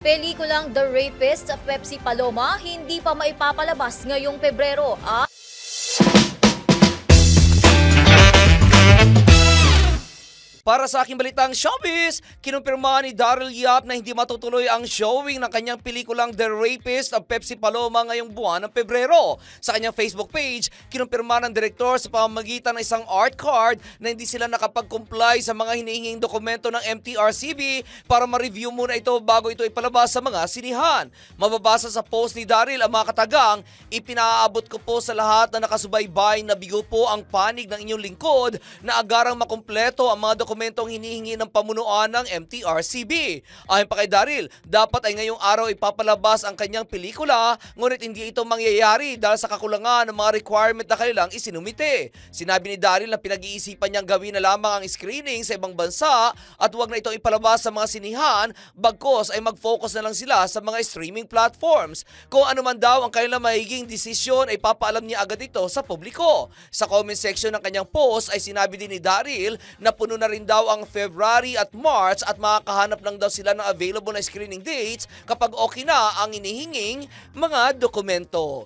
Pelikulang The Rapist of Pepsi Paloma hindi pa maipapalabas ngayong Pebrero. Ah, Para sa aking balitang showbiz, kinumpirma ni Daryl Yap na hindi matutuloy ang showing ng kanyang pelikulang The Rapist of Pepsi Paloma ngayong buwan ng Pebrero. Sa kanyang Facebook page, kinumpirma ng direktor sa pamamagitan ng isang art card na hindi sila nakapag-comply sa mga hinihinging dokumento ng MTRCB para ma-review muna ito bago ito ipalabas sa mga sinihan. Mababasa sa post ni Daryl ang mga katagang, ipinaabot ko po sa lahat na nakasubaybay na bigo po ang panig ng inyong lingkod na agarang makumpleto ang mga dokumentong hinihingi ng pamunuan ng MTRCB. Ayon pa kay Daryl, dapat ay ngayong araw ipapalabas ang kanyang pelikula, ngunit hindi ito mangyayari dahil sa kakulangan ng mga requirement na kanilang isinumite. Sinabi ni Daryl na pinag-iisipan niyang gawin na lamang ang screening sa ibang bansa at huwag na ito ipalabas sa mga sinihan, bagkos ay mag-focus na lang sila sa mga streaming platforms. Kung ano man daw ang kanilang mahiging desisyon ay papaalam niya agad ito sa publiko. Sa comment section ng kanyang post ay sinabi din ni Daryl na puno na rin daw ang February at March at makakahanap lang daw sila ng available na screening dates kapag okay na ang inihinging mga dokumento.